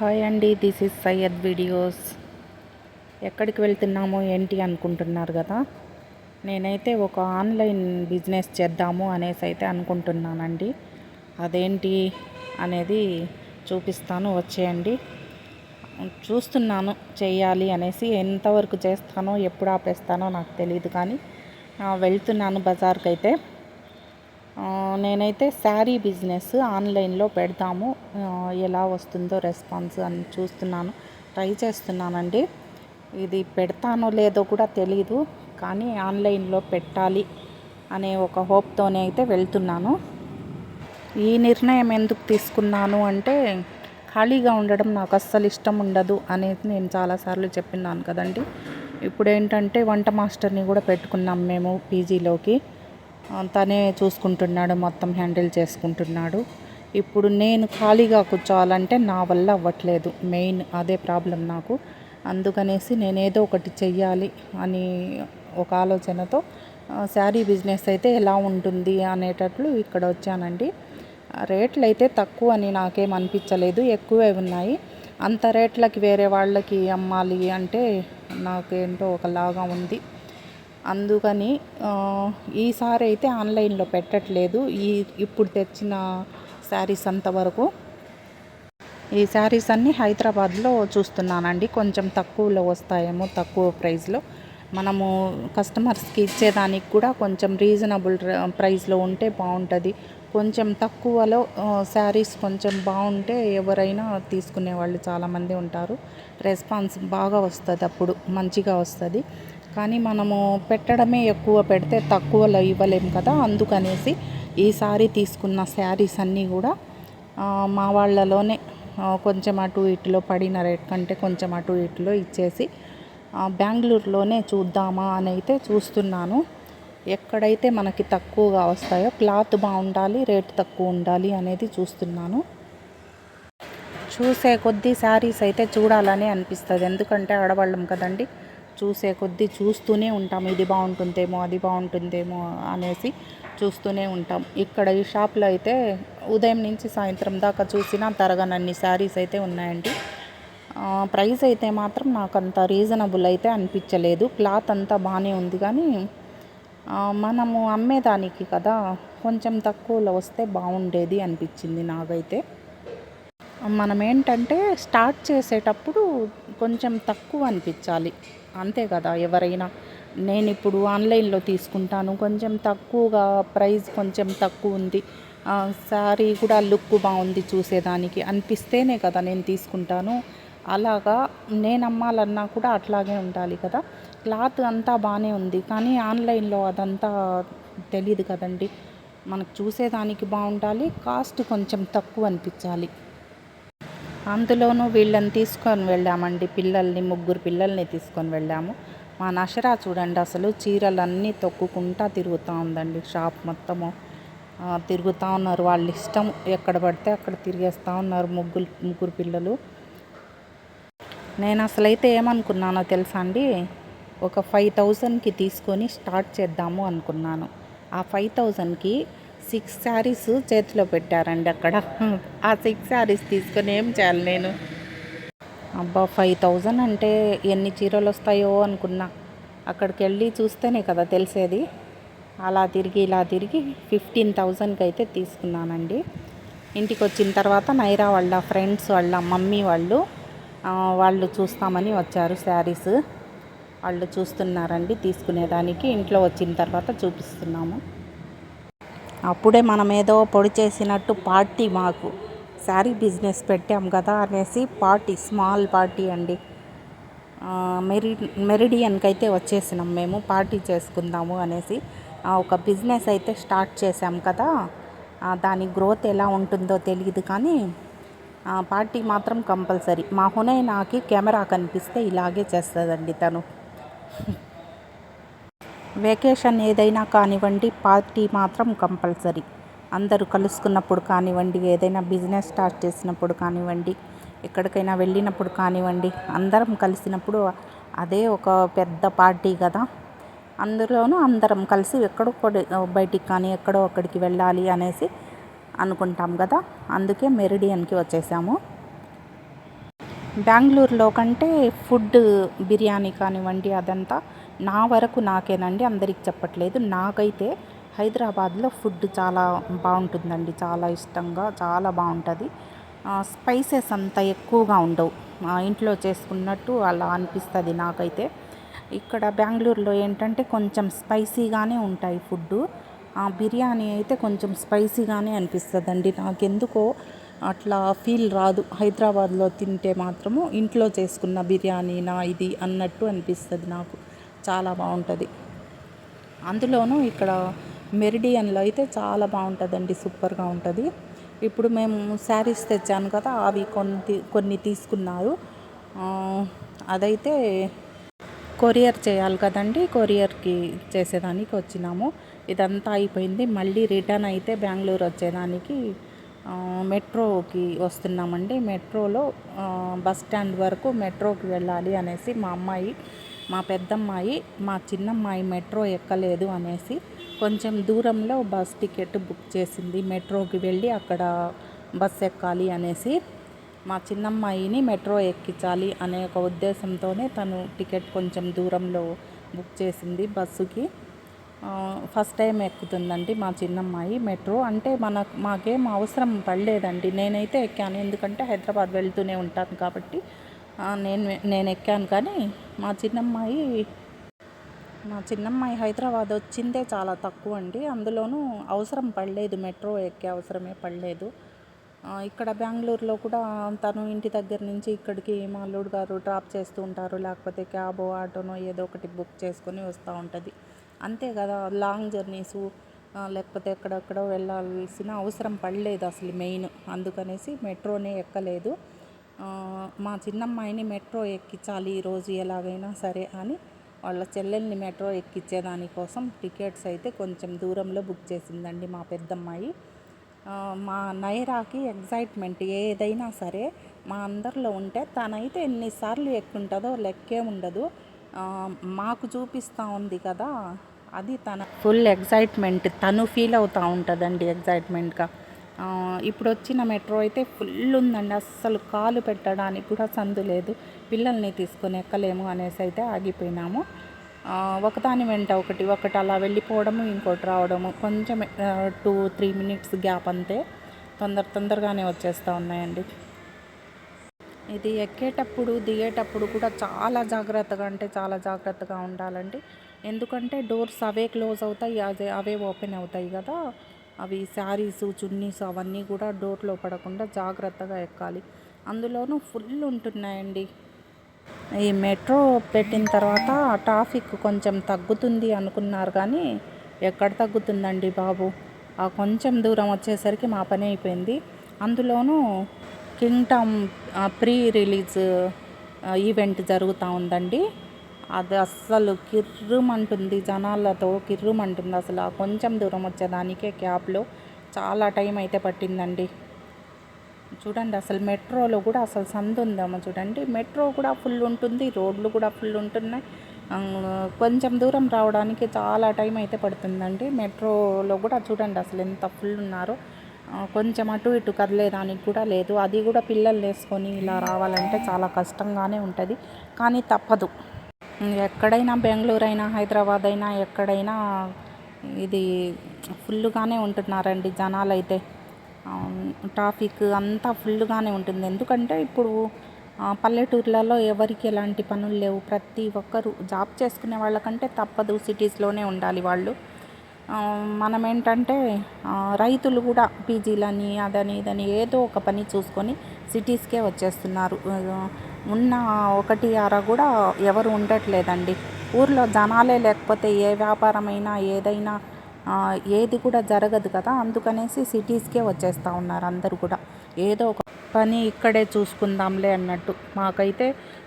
Hi అండి this is Syed videos. ఎక్కడికి వెళ్తున్నాము ఏంటి అనుకుంటున్నారు కదా? నేనైతే ఒక ఆన్లైన్ బిజినెస్ చేద్దాము అనేసి అయితే అనుకుంటున్నానండి. అదేంటి అనేది చూపిస్తాను వచ్చేయండి. చూస్తున్నాను చేయాలి అనేసి ఎంతవరకు చేస్తానో ఎప్పుడు ఆపేస్తానో నాకు తెలియదు కానీ వెళ్తున్నాను బజార్కి అయితే నేనైతే శారీ బిజినెస్ ఆన్లైన్లో పెడతాము. ఎలా వస్తుందో రెస్పాన్స్ అని చూస్తున్నాను. ట్రై చేస్తున్నానండి. ఇది పెడతానో లేదో కూడా తెలీదు కానీ ఆన్లైన్లో పెట్టాలి అనే ఒక హోప్తోనే అయితే వెళ్తున్నాను. ఈ నిర్ణయం ఎందుకు తీసుకున్నాను అంటే ఖాళీగా ఉండడం నాకు అస్సలు ఇష్టం ఉండదు అనేది నేను చాలాసార్లు చెప్పిన్నాను కదండి. ఇప్పుడు ఏంటంటే వంట మాస్టర్ని కూడా పెట్టుకున్నాం మేము పీజీలోకి. తనే చూసుకుంటున్నాడు మొత్తం హ్యాండిల్ చేసుకుంటున్నాడు. ఇప్పుడు నేను ఖాళీగా కూర్చోవాలంటే నా వల్ల అవ్వట్లేదు. మెయిన్ అదే ప్రాబ్లం నాకు. అందుకనేసి నేను ఏదో ఒకటి చెయ్యాలి అని ఒక ఆలోచనతో శారీ బిజినెస్ అయితే ఎలా ఉంటుంది అనేటట్లు ఇక్కడ వచ్చానండి. రేట్లు అయితే తక్కువ అని నాకేం అనిపించలేదు ఎక్కువే ఉన్నాయి. అంత రేట్లకి వేరే వాళ్ళకి అమ్మాలి అంటే నాకేంటో ఒకలాగా ఉంది. అందుకని ఈసారి అయితే ఆన్లైన్లో పెట్టట్లేదు. ఈ ఇప్పుడు తెచ్చిన శారీస్ అంతవరకు ఈ శారీస్ అన్నీ హైదరాబాద్లో చూస్తున్నానండి. కొంచెం తక్కువలో వస్తాయేమో తక్కువ ప్రైస్లో. మనము కస్టమర్స్కి ఇచ్చేదానికి కూడా కొంచెం రీజనబుల్ ప్రైస్లో ఉంటే బాగుంటుంది. కొంచెం తక్కువలో శారీస్ కొంచెం బాగుంటే ఎవరైనా తీసుకునే వాళ్ళు చాలామంది ఉంటారు. రెస్పాన్స్ బాగా వస్తుంది అప్పుడు మంచిగా వస్తుంది. కానీ మనము పెట్టడమే ఎక్కువ పెడితే తక్కువలో ఇవ్వలేము కదా. అందుకనేసి ఈసారి తీసుకున్న శారీస్ అన్నీ కూడా మా వాళ్ళలోనే కొంచెం అటు ఇటులో పడిన రేట్ కంటే కొంచెం అటు ఇటులో ఇచ్చేసి బెంగళూరులోనే చూద్దామా అని అయితే చూస్తున్నాను. ఎక్కడైతే మనకి తక్కువగా వస్తాయో క్లాత్ బాగుండాలి రేట్ తక్కువ ఉండాలి అనేది చూస్తున్నాను. చూసే కొద్దీ శారీస్ అయితే చూడాలని అనిపిస్తుంది. ఎందుకంటే ఆడవాళ్ళం కదండి చూసే కొద్దీ చూస్తూనే ఉంటాం. ఇది బాగుంటుందేమో అది బాగుంటుందేమో అనేసి చూస్తూనే ఉంటాం. ఇక్కడ ఈ షాప్లో అయితే ఉదయం నుంచి సాయంత్రం దాకా చూసినా తరగనన్ని శారీస్ అయితే ఉన్నాయండి. ప్రైస్ అయితే మాత్రం నాకు అంత రీజనబుల్ అయితే అనిపించలేదు. క్లాత్ అంతా బాగానే ఉంది కానీ మనము అమ్మేదానికి కదా కొంచెం తక్కువలో వస్తే బాగుండేది అనిపించింది నాకైతే. మనం ఏంటంటే స్టార్ట్ చేసేటప్పుడు కొంచెం తక్కువ అనిపించాలి. అంతే కదా ఎవరైనా. నేను ఇప్పుడు ఆన్లైన్లో తీసుకుంటాను. కొంచెం తక్కువగా ప్రైస్ కొంచెం తక్కువ ఉంది. శారీ కూడా లుక్ బాగుంది చూసేదానికి. అనిపిస్తేనే కదా నేను తీసుకుంటాను. అలాగా నేను అమ్మాలన్నా కూడా అట్లాగే ఉండాలి కదా. క్లాత్ అంతా బాగానే ఉంది. కానీ ఆన్లైన్లో అదంతా తెలియదు కదండి. మనకు చూసేదానికి బాగుండాలి కాస్ట్ కొంచెం తక్కువ అనిపించాలి. అందులోనూ వీళ్ళని తీసుకొని వెళ్ళామండి పిల్లల్ని ముగ్గురు పిల్లల్ని తీసుకొని వెళ్ళాము. మా నషరా చూడండి అసలు చీరలన్నీ తొక్కుకుంటా తిరుగుతూ ఉందండి. షాప్ మొత్తము తిరుగుతూ ఉన్నారు. వాళ్ళ ఇష్టం ఎక్కడ పడితే అక్కడ తిరిగేస్తూ ఉన్నారు ముగ్గురు ముగ్గురు పిల్లలు. నేను అసలైతే ఏమనుకున్నానో తెలుసా అండి? ఒక ఫైవ్ థౌజండ్కి తీసుకొని స్టార్ట్ చేద్దాము అనుకున్నాను. ఆ ఫైవ్ థౌజండ్కి సిక్స్ శారీస్ చేతిలో పెట్టారండి అక్కడ. ఆ సిక్స్ శారీస్ తీసుకొని ఏం చేయాలి నేను? అబ్బా ఫైవ్ థౌజండ్ అంటే ఎన్ని చీరలు వస్తాయో అనుకున్నా. అక్కడికి వెళ్ళి చూస్తేనే కదా తెలిసేది. అలా తిరిగి ఇలా తిరిగి ఫిఫ్టీన్ థౌజండ్కి అయితే తీసుకున్నానండి. ఇంటికి వచ్చిన తర్వాత నైరా వాళ్ళ ఫ్రెండ్స్ వాళ్ళ మమ్మీ వాళ్ళు వాళ్ళు చూస్తామని వచ్చారు శారీస్. వాళ్ళు చూస్తున్నారండి తీసుకునేదానికి. ఇంట్లో వచ్చిన తర్వాత చూపిస్తున్నాము. అప్పుడే మనం ఏదో పొడి చేసినట్టు పార్టీ మాకు. శారీ బిజినెస్ పెట్టాం కదా అనేసి పార్టీ స్మాల్ పార్టీ అండి. మెరి మెరిడియన్కి అయితే వచ్చేసినాం మేము పార్టీ చేసుకుందాము అనేసి. ఒక బిజినెస్ అయితే స్టార్ట్ చేసాం కదా. దాని గ్రోత్ ఎలా ఉంటుందో తెలియదు కానీ పార్టీ మాత్రం కంపల్సరీ. మా హునైనాకి కెమెరా కనిపిస్తే ఇలాగే చేస్తుందండి తను. వెకేషన్ ఏదైనా కానివ్వండి పార్టీ మాత్రం కంపల్సరీ. అందరూ కలుసుకున్నప్పుడు కానివ్వండి ఏదైనా బిజినెస్ స్టార్ట్ చేసినప్పుడు కానివ్వండి ఎక్కడికైనా వెళ్ళినప్పుడు కానివ్వండి అందరం కలిసినప్పుడు అదే ఒక పెద్ద పార్టీ కదా. అందులోనూ అందరం కలిసి ఎక్కడో బయటికి కానీ ఎక్కడో అక్కడికి వెళ్ళాలి అనేసి అనుకుంటాం కదా. అందుకే మెరిడియన్కి వచ్చేసాము. బెంగళూరులో కంటే ఫుడ్ బిర్యానీ కానివ్వండి అదంతా నా వరకు నాకేనండి అందరికి చెప్పట్లేదు. నాకైతే హైదరాబాద్లో ఫుడ్ చాలా బాగుంటుందండి. చాలా ఇష్టంగా చాలా బాగుంటుంది. స్పైసెస్ అంత ఎక్కువగా ఉండవు. ఇంట్లో చేసుకున్నట్టు అలా అనిపిస్తుంది నాకైతే. ఇక్కడ బెంగళూరులో ఏంటంటే కొంచెం స్పైసీగానే ఉంటాయి ఫుడ్డు. బిర్యానీ అయితే కొంచెం స్పైసీగానే అనిపిస్తుందండి. నాకెందుకో అట్లా ఫీల్ రాదు. హైదరాబాద్లో తింటే మాత్రము ఇంట్లో చేసుకున్న బిర్యానీ నా ఇది అన్నట్టు అనిపిస్తుంది నాకు. చాలా బాగుంటుంది. అందులోనూ ఇక్కడ మెరిడియన్లో అయితే చాలా బాగుంటుందండి సూపర్గా ఉంటుంది. ఇప్పుడు మేము శారీస్ తెచ్చాను కదా అవి కొన్ని కొన్ని తీసుకున్నారు. అదైతే కొరియర్ చేయాలి కదండి కొరియర్కి చేసేదానికి వచ్చినాము. ఇదంతా అయిపోయింది. మళ్ళీ రిటర్న్ అయితే బెంగళూరు వచ్చేదానికి మెట్రోకి వస్తున్నామండి. మెట్రోలో బస్ స్టాండ్ వరకు మెట్రోకి వెళ్ళాలి అనేసి మా అమ్మాయి మా పెద్దమ్మాయి మా చిన్నమ్మాయి మెట్రో ఎక్కలేదు అనేసి కొంచెం దూరంలో బస్ టికెట్ బుక్ చేసింది. మెట్రోకి వెళ్ళి అక్కడ బస్ ఎక్కాలి అనేసి మా చిన్నమ్మాయిని మెట్రో ఎక్కించాలి అనే ఒక ఉద్దేశంతోనే తను టికెట్ కొంచెం దూరంలో బుక్ చేసింది బస్సుకి. ఫస్ట్ టైం ఎక్కుతుందండి మా చిన్నమ్మాయి మెట్రో. అంటే మన మాకేం అవసరం పడలేదండి. నేనైతే ఎక్కాను. ఎందుకంటే హైదరాబాద్ వెళ్తూనే ఉంటాను కాబట్టి నేను నేను ఎక్కాను కానీ మా చిన్నమ్మాయి మా చిన్నమ్మాయి హైదరాబాద్ వచ్చిందే చాలా తక్కువ అండి. అందులోనూ అవసరం పడలేదు మెట్రో ఎక్కే అవసరమే పడలేదు. ఇక్కడ బెంగళూరులో కూడా తను ఇంటి దగ్గర నుంచి ఇక్కడికి మా అల్లుడు గారు డ్రాప్ చేస్తూ ఉంటారు. లేకపోతే క్యాబో ఆటోనో ఏదో ఒకటి బుక్ చేసుకొని వస్తూ ఉంటుంది. అంతే కదా లాంగ్ జర్నీసు లేకపోతే ఎక్కడెక్కడో వెళ్ళాల్సిన అవసరం పడలేదు అసలు మెయిన్. అందుకనేసి మెట్రోనే ఎక్కలేదు. మా చిన్నమ్మాయిని మెట్రో ఎక్కించాలి ఈరోజు ఎలాగైనా సరే అని వాళ్ళ చెల్లెల్ని మెట్రో ఎక్కించే దానికోసం టికెట్స్ అయితే కొంచెం దూరంలో బుక్ చేసిందండి మా పెద్దమ్మాయి. మా నైరాకి ఎగ్జైట్మెంట్ ఏదైనా సరే మా అందరిలో ఉంటే తనైతే ఎన్నిసార్లు ఎక్కుంటుందో లెక్కే ఉండదు. మాకు చూపిస్తూ ఉంది కదా అది తన ఫుల్ ఎగ్జైట్మెంట్ తను ఫీల్ అవుతూ ఉంటుందండి ఎగ్జైట్మెంట్గా ఇప్పుడు వచ్చిన మెట్రో అయితే ఫుల్ ఉందండి అస్సలు కాలు పెట్టడానికి కూడా సందు లేదు. పిల్లల్ని తీసుకొని ఎక్కలేము అనేసి అయితే ఆగిపోయినాము. ఒకదాని వెంట ఒకటి ఒకటి అలా వెళ్ళిపోవడము ఇంకోటి రావడము. కొంచెం టూ త్రీ మినిట్స్ గ్యాప్ అంతే. తొందర తొందరగానే వచ్చేస్తూ ఉన్నాయండి. ఇది ఎక్కేటప్పుడు దిగేటప్పుడు కూడా చాలా జాగ్రత్తగా అంటే చాలా జాగ్రత్తగా ఉండాలండి. ఎందుకంటే డోర్స్ అవే క్లోజ్ అవుతాయి అదే అవే ఓపెన్ అవుతాయి కదా. అవి శారీస్ చున్నీస్ అవన్నీ కూడా డోర్లో పడకుండా జాగ్రత్తగా ఎక్కాలి. అందులోనూ ఫుల్ ఉంటున్నాయండి. ఈ మెట్రో పెట్టిన తర్వాత ట్రాఫిక్ కొంచెం తగ్గుతుంది అనుకున్నారు కానీ ఎక్కడ తగ్గుతుందండి బాబు? ఆ కొంచెం దూరం వచ్చేసరికి మా పని అయిపోయింది. అందులోనూ కింగ్డమ్ ప్రీ రిలీజ్ ఈవెంట్ జరుగుతూ ఉందండి. అది అస్సలు కిర్రుమంటుంది జనాలతో కిర్రుమంటుంది అసలు. ఆ కొంచెం దూరం వచ్చేదానికే క్యాబ్లో చాలా టైం అయితే పట్టిందండి. చూడండి అసలు మెట్రోలో కూడా అసలు సందు ఉందేమో చూడండి. మెట్రో కూడా ఫుల్ ఉంటుంది రోడ్లు కూడా ఫుల్ ఉంటున్నాయి. కొంచెం దూరం రావడానికి చాలా టైం అయితే పడుతుందండి. మెట్రోలో కూడా చూడండి అసలు ఎంత ఫుల్ ఉన్నారో. కొంచెం అటు ఇటు కదిలేదానికి కూడా లేదు. అది కూడా పిల్లలు వేసుకొని ఇలా రావాలంటే చాలా కష్టంగానే ఉంటుంది. కానీ తప్పదు. ఎక్కడైనా బెంగళూరు అయినా హైదరాబాద్ అయినా ఎక్కడైనా ఇది ఫుల్గానే ఉంటున్నారండి జనాలు అయితే ట్రాఫిక్ అంతా ఫుల్గానే ఉంటుంది. ఎందుకంటే ఇప్పుడు పల్లెటూర్లలో ఎవరికి ఎలాంటి పనులు లేవు. ప్రతి ఒక్కరు జాబ్ చేసుకునే వాళ్ళకంటే తప్పదు సిటీస్లోనే ఉండాలి వాళ్ళు. మనం ఏంటంటే రైతులు కూడా పీజీలని అదని ఇదని ఏదో ఒక పని చూసుకొని సిటీస్కే వచ్చేస్తున్నారు. ఉన్న ఒకటి అర కూడా ఎవరు ఉండట్లేదండి. ఊర్లో జనాలే లేకపోతే ఏ వ్యాపారమైనా ఏదైనా ఏది కూడా జరగదు కదా. అందుకనేసి సిటీస్కే వచ్చేస్తూ ఉన్నారు అందరూ కూడా. ఏదో ఒక పని ఇక్కడే చూసుకుందాంలే అన్నట్టు. మాకైతే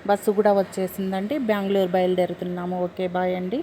బస్సు కూడా వచ్చేసిందండి. బెంగళూరు బయలుదేరుతున్నాము. ఓకే బాయ్ అండి.